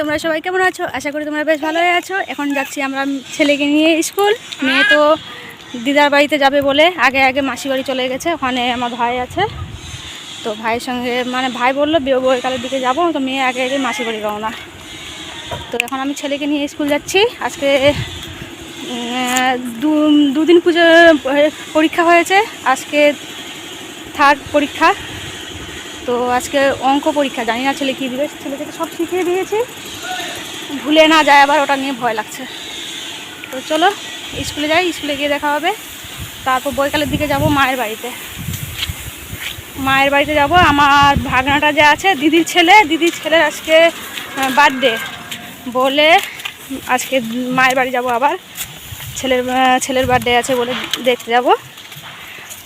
তোমরা সবাই কেমন আছো? আশা করি তোমরা বেশ ভালোই আছো। এখন যাচ্ছি আমরা ছেলেকে নিয়ে স্কুল। মেয়ে তো দিদার বাড়িতে যাবে বলে আগে আগে মাসি বাড়ি চলে গেছে। ওখানে আমার ভাই আছে। তো ভাইয়ের সঙ্গে মানে ভাই বলল বইকালের দিকে যাব। তো মেয়ে আগে আগে মাসি বাড়ি রওনা। তো এখন আমি ছেলেকে নিয়ে স্কুল যাচ্ছি। আজকে দুদিন পুজো পরীক্ষা হয়েছে। আজকে থার্ড পরীক্ষা। তো আজকে অঙ্ক পরীক্ষা, জানি না ছেলে কী দিবে ছেলেকে সব শিখিয়ে দিয়েছি। ভুলে না যায় আবার, ওটা নিয়ে ভয় লাগছে। তো চলো, স্কুলে যাই, স্কুলে গিয়ে দেখা হবে। তারপর বৈকালের দিকে যাব মায়ের বাড়িতে। মায়ের বাড়িতে যাব, আমার ভাগনাটা যে আছে, দিদির ছেলে, দিদির ছেলের আজকে বার্থডে বলে আজকে মায়ের বাড়ি যাব আবার। ছেলের ছেলের বার্থডে আছে বলে দেখতে যাব।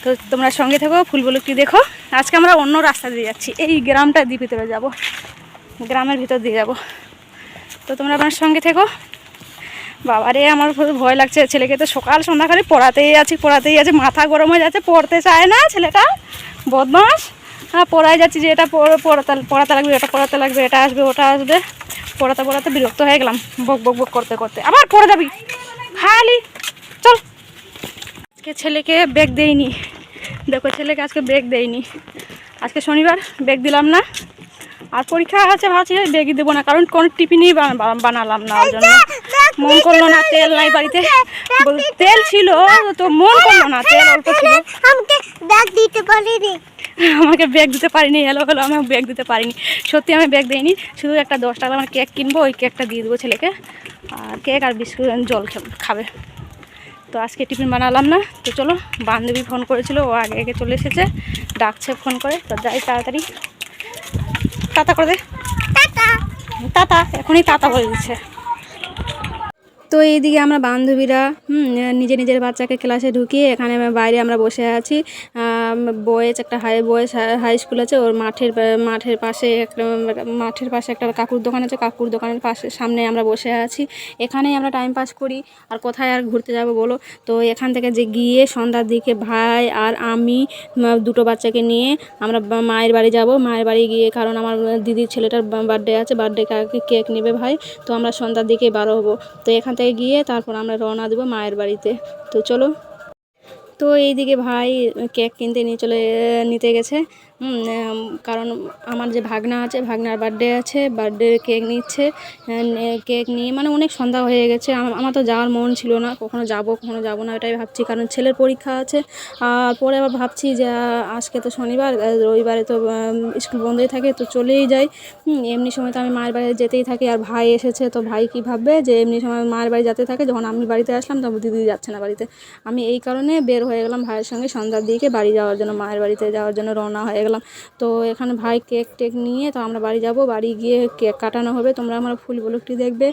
তো তোমরা সঙ্গে থেকো ফুলগুলোটি দেখো। আজকে আমরা অন্য রাস্তা দিয়ে যাচ্ছি। এই গ্রামটা দিয়ে ভিতরে যাব। গ্রামের ভিতর দিয়ে যাব। তো তোমরা আমার সঙ্গে থেকো। বাবারে, আমার ভয় লাগছে। ছেলেকে তো সকাল সন্ধ্যা খালি পড়াতেই আছি, পড়াতেই আছে। মাথা গরম হয়ে যাচ্ছে, পড়তে চায় না ছেলেটা। বদমাস। হ্যাঁ পড়াই যাচ্ছি যে এটা পড়- পড়াতে পড়াতে লাগবে, এটা পড়াতে লাগবে, এটা আসবে, ওটা আসবে। পড়াতে পড়াতে বিরক্ত হয়ে গেলাম। বক বক বক করতে করতে। আবার পড়ে যাবি। খালি, চল। আজকে ছেলেকে ব্যাগ দেইনি। দেখো ছেলেকে আজকে ব্যাগ দেইনি। আজকে শনিবার ব্যাগ দিলাম না। আর পরীক্ষা আছে ভাবছি ব্যাগই দেবো না কারণ কোনো টিফিনই বানালাম না ওর জন্য। মন করল না তেল নাই বাড়িতে। তেল ছিল তো মন করল না তেল অল্প ছিল। আমাকে ব্যাগ দিতে পারিনি। আমাকে ব্যাগ দিতে পারিনি হ্যালো হ্যালো আমি ব্যাগ দিতে পারিনি। সত্যি আমি ব্যাগ দিইনি শুধু একটা দশ টাকা আমার কেক কিনবো ওই কেকটা দিয়ে দেবো ছেলেকে। আর কেক আর বিস্কুট জল খাবে। তো আজকে টিফিন বানালাম না। তো চলো বান্ধবী ফোন করেছিল ও আগে আগে চলে এসেছে ডাকছে ফোন করে। তো যাই তাড়াতাড়ি। তাতা করে দে। তাতা এখনই তাতা বলে দিচ্ছে। তো এইদিকে আমরা বান্ধবীরা হুম, নিজে নিজের বাচ্চাকে ক্লাসে ঢুকিয়ে এখানে বাইরে আমরা বসে আছি। বয়েজ একটা হাই বয়েজ হাই স্কুল আছে, ওর মাঠের মাঠের পাশে একটা, মাঠের পাশে একটা কাকুর দোকান আছে, কাকুর দোকানের পাশে, সামনে আমরা বসে আছি। এখানেই আমরা টাইম পাস করি, আর কোথায় আর ঘুরতে যাব বলো? তো এখান থেকে যে গিয়ে সন্ধ্যার দিকে ভাই আর আমি দুটো বাচ্চাকে নিয়ে আমরা মায়ের বাড়ি যাব। মায়ের বাড়ি গিয়ে, কারণ আমার দিদির ছেলেটার বার্থডে আছে বার্থডে কেক নেবে ভাই। তো আমরা সন্ধ্যার দিকে বারো হব। তো এখান থেকে গিয়ে তারপর আমরা রওনা দেবো মায়ের বাড়িতে। তো চলো তো এইদিকে ভাই কেক কিনতে নিয়ে চলে নিতে গেছে। কারণ আমার যে ভাগনা আছে, ভাগনার বার্থডে আছে বার্থডে কেক নিচ্ছে কেক নিয়ে মানে অনেক সন্ধ্যা হয়ে গেছে। আমার তো যাওয়ার মন ছিল না, কখনো যাব কখনো যাব না, এটাই ভাবছি। কারণ ছেলের পরীক্ষা আছে, আর পরে আবার ভাবছি যে আজকে তো শনিবার রবিবারে তো স্কুল বন্ধই থাকে, তো চলেই যাই। এমনি সময় তো আমি মায়ের বাড়ি যেতেই থাকি, আর ভাই এসেছে, তো ভাই কি ভাববে যে, এমনি সময় মায়ের বাড়ি যেতে থাকে, যখন আমি বাড়িতে আসলাম, তখন দিদি যাচ্ছে না বাড়িতে। আমি এই কারণে বের হয়ে গেলাম ভাইয়ের সঙ্গে সন্ধ্যার দিকে, বাড়ি যাওয়ার জন্য, মায়ের বাড়িতে যাওয়ার জন্য রওনা হয়ে গেলাম। তো এখানে ভাই কেক টেক নিয়ে তো আমরা বাড়ি যাব। বাড়ি গিয়ে কেক কাটানো হবে। তোমরা আমার ফুল ব্লগটি দেখবে।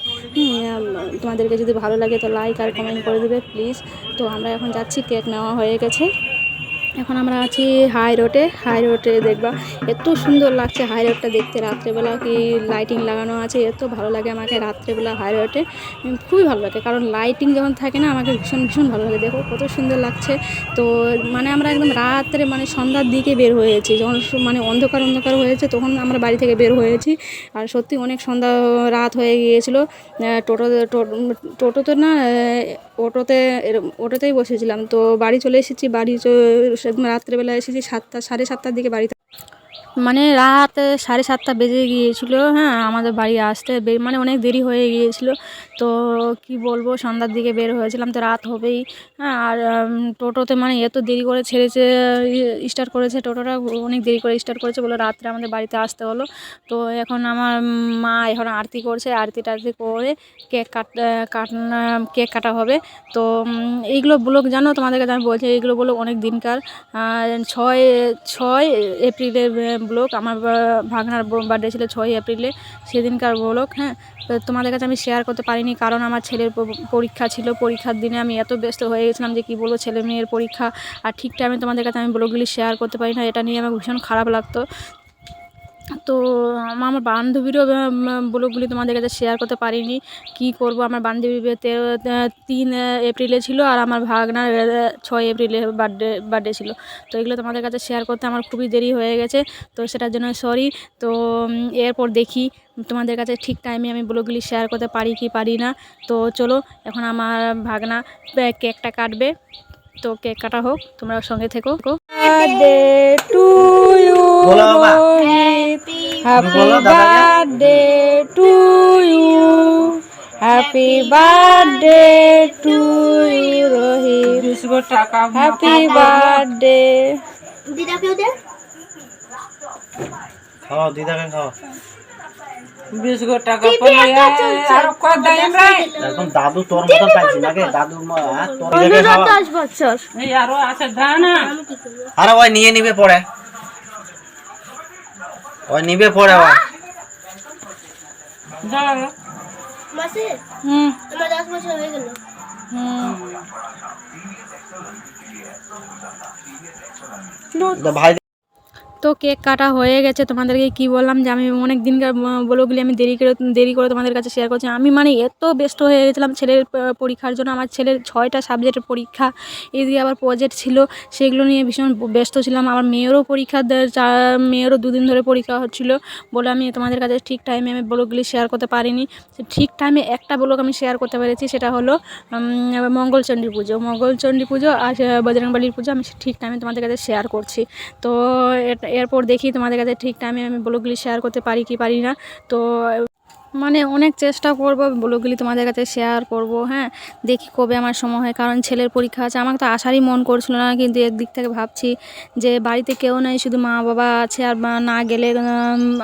তোমাদেরকে যদি ভালো লাগে তো লাইক আর কমেন্ট করে দেবে প্লিজ তো আমরা এখন যাচ্ছি, কেক নেওয়া হয়ে গেছে। এখন আমরা আছি হাই রোডে। হাই রোডে দেখবা এত সুন্দর লাগছে হাই রোডটা দেখতে রাত্রেবেলা কি লাইটিং লাগানো আছে এত ভালো লাগে আমাকে রাত্রেবেলা হাই রোডে। খুবই ভালো লাগে কারণ লাইটিং যখন থাকে না আমাকে ভীষণ ভীষণ ভালো লাগে। দেখো কত সুন্দর লাগছে। তো মানে আমরা একদম রাত্রে মানে সন্ধ্যার দিকে বের হয়েছি। যখন মানে অন্ধকার অন্ধকার হয়েছে তখন আমরা বাড়ি থেকে বের হয়েছি। আর সত্যি অনেক সন্ধ্যা রাত হয়ে গিয়েছিল। আহ, টোটোতে টো- টোটোতে না অটোতে অটোতেই বসেছিলাম। তো বাড়ি চলে এসেছি, বাড়ি সেদিন রাত্রেবেলা এসেছি সাতটা, সাড়ে সাতটার দিকে বাড়িতে। মানে রাত সাড়ে সাতটা বেজে গিয়েছিল হ্যাঁ আমাদের বাড়ি আসতে মানে অনেক দেরি হয়ে গিয়েছিল। তো কি বলব, সন্ধ্যার দিকে বের হয়েছিলাম, তো রাত হবেই। হ্যাঁ আর টোটোতে মানে এত দেরি করে ছেড়েছে স্টার্ট করেছে টোটোটা, অনেক দেরি করে স্টার্ট করেছে বলে রাত্রে আমাদের বাড়িতে আসতে হলো। তো এখন আমার মা এখন আরতি করছে, আরতি টারতি করে কেক কাট কাটনা, কেক কাটা হবে। তো এইগুলো ব্লগ জানো তোমাদের কাছে আমি বলছি, এইগুলো বলো অনেক দিনকার। ছয় ছয় এপ্রিলের ব্লগ আমার ভাগনার বার্থডে ছিল ছয় এপ্রিলে, সেদিনকার ব্লগ হ্যাঁ। তো তোমাদের কাছে আমি শেয়ার করতে পারিনি কারণ আমার ছেলের পরীক্ষা ছিল, পরীক্ষার দিনে আমি এত ব্যস্ত হয়ে গেছিলাম যে কী বলব ছেলে মেয়ের পরীক্ষা। আর ঠিক টাইমে তোমাদের কাছে আমি ব্লগগুলি শেয়ার করতে পারি না, এটা নিয়ে আমার ভীষণ খারাপ লাগতো। তো আমার বান্ধবীরও ব্লগগুলি তোমাদের কাছে শেয়ার করতে পারিনি। কি করব? আমার বান্ধবী তিন এপ্রিলে ছিল আর আমার ভাগনার ছয় এপ্রিলে বার্থডে বার্থডে ছিল। তো এগুলো তোমাদের কাছে শেয়ার করতে আমার খুবই দেরি হয়ে গেছে। তো সেটার জন্য সরি তো এরপর দেখি তোমাদের কাছে ঠিক টাইমে আমি ব্লগগুলি শেয়ার করতে পারি কি পারি না। তো চলো, এখন আমার ভাগনা কেকটা কাটবে। তো কেক কাটা হোক তোমরা সঙ্গে থেকো বার্থডে টু ইউ। হ্যাপি দাদাকে। Birthday to you happy birthday to you Rohit happy birthday দিদাকেও দে খাও দিদাকে খাও বিশ গো টাকা পড়ে আর কত ইমরান একদম দাদু তোর মতো পাইছি নাকি? দাদু ম- হ্যাঁ, তোর দিদাকে খাওয়া বছর। এই আরও আছে দানা আরে ওই নিয়ে নিবে পরে। ওই নিবে পরে ওই যাও মাসে হুম। আমার দশ বছর হয়ে গেল। হুম। ভাই তো কেক কাটা হয়ে গেছে। তোমাদেরকে কি বললাম যে, আমি অনেক দিনকার বলোগুলি আমি দেরি করে দেরি করে তোমাদের কাছে শেয়ার করছি। আমি মানে এত ব্যস্ত হয়ে গেছিলাম ছেলের পরীক্ষার জন্য। আমার ছেলের ছয়টা সাবজেক্টের পরীক্ষা এদিকে আবার প্রজেক্ট ছিল, সেগুলো নিয়ে ভীষণ ব্যস্ত ছিলাম। আমার মেয়েরও পরীক্ষা মেয়েরও দুদিন ধরে পরীক্ষা হচ্ছিল। বলে আমি তোমাদের কাছে ঠিক টাইমে আমি ব্লগগুলি শেয়ার করতে পারিনি। ঠিক টাইমে একটা ব্লগ আমি শেয়ার করতে পেরেছি, সেটা হলো মঙ্গলচণ্ডী পুজো। মঙ্গলচণ্ডী পুজো আর বজরংবলীর পুজো আমি ঠিক টাইমে তোমাদের কাছে শেয়ার করছি। তো এরপর দেখি তোমাদের কাছে ঠিক টাইমে আমি ব্লগগুলি শেয়ার করতে পারি কি পারি না। তো মানে অনেক চেষ্টা করব, ব্লগগুলি তোমাদের কাছে শেয়ার করব হ্যাঁ দেখি কবে আমার সময় হয়, কারণ ছেলের পরীক্ষা আছে, আমাকে তো আসারই মন করছিল না, কিন্তু একদিক থেকে ভাবছি যে বাড়িতে কেউ নেই, শুধু মা বাবা আছে, আর না গেলে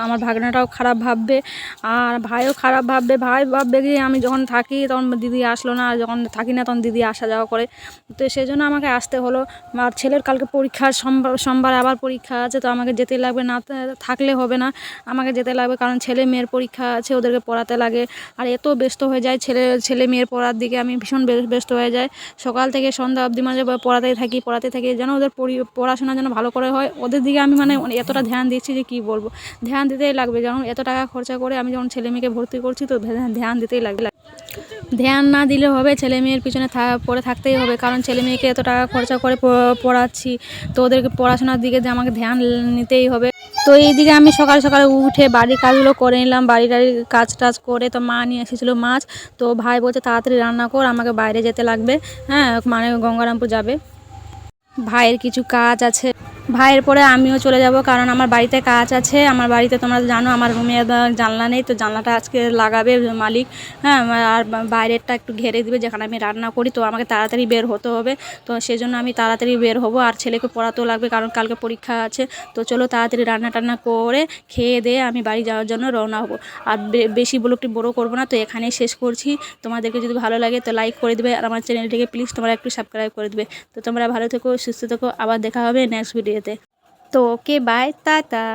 আমার ভাগনাটাও খারাপ ভাববে, আর ভাইও খারাপ ভাববে, ভাই ভাববে কি, আমি যখন থাকি তখন দিদি আসলো না, আর যখন থাকি না তখন দিদি আসা যাওয়া করে, তো সেই জন্য আমাকে আসতে হলো, আর ছেলের কালকে পরীক্ষা, সোমবার সোমবার আবার পরীক্ষা আছে, তো আমাকে যেতে লাগবে, না থাকলে হবে না, আমাকে যেতে লাগবে, কারণ ছেলে মেয়ের পরীক্ষা আছে, ওদেরকে পড়াতে লাগে। আর এত ব্যস্ত হয়ে যায় ছেলে ছেলে মেয়ের পড়ার দিকে। আমি ভীষণ ব্যস্ত হয়ে যাই। সকাল থেকে সন্ধ্যা অবধি মাঝে বা পড়াতেই থাকি, পড়াতে থাকি, যেন ওদের পড়াশোনা যেন ভালো করে হয়। ওদের দিকে আমি মানে এতটা ধ্যান দিচ্ছি যে কি বলব? ধ্যান দিতেই লাগবে। যখন এত টাকা খরচা করে আমি যখন ছেলে মেয়েকে ভর্তি করছি তো ধ্যান- দিতেই লাগবে। ধ্যান না দিলে হবে ছেলে মেয়ের পিছনে পড়ে থাকতেই হবে। কারণ ছেলে মেয়েকে এত টাকা খরচা করে পড়াচ্ছি। তো ওদেরকে পড়াশোনার দিকে আমাকে ধ্যান নিতেই হবে। তো এইদিকে আমি সকাল সকাল উঠে বাড়ির কাজগুলো করে নিলাম। বাড়ি টাড়ির কাজ টাজ করে তো মা নিয়ে এসেছিল মাছ। তো ভাই বলছে, তাড়াতাড়ি রান্না কর, আমাকে বাইরে যেতে লাগবে। হ্যাঁ মানে গঙ্গারামপুর যাবে। ভাইয়ের কিছু কাজ আছে। ভাইয়ের পরে আমিও চলে যাব, কারণ আমার বাড়িতে কাজ আছে, আমার বাড়িতে তোমরা জানো, আমার রুমে জানলা নেই, তো জানলাটা আজকে লাগাবে মালিক হ্যাঁ আর বাইরেরটা একটু ঘেরে দিবে, যেখানে আমি রান্না করি, তো আমাকে তাড়াতাড়ি বের হতে হবে, তো সেই জন্য আমি তাড়াতাড়ি বের হব, আর ছেলেকে পড়াতেও লাগবে, কারণ কালকে পরীক্ষা আছে, তো চলো তাড়াতাড়ি রান্না টান্না করে খেয়ে দিয়ে আমি বাড়ি যাওয়ার জন্য রওনা হব। আর বেশি ব্লগটি বড় করব না, তো এখানেই শেষ করছি, তোমাদেরকে যদি ভালো লাগে তো লাইক করে দেবে, আর আমার চ্যানেলটিকে প্লিজ তোমরা একটু সাবস্ক্রাইব করে দেবে, তো তোমরা ভালো থেকো, সুস্থ থেকো, আবার দেখা হবে নেক্সট ভিডিওতে তো ওকে বাই টাটা।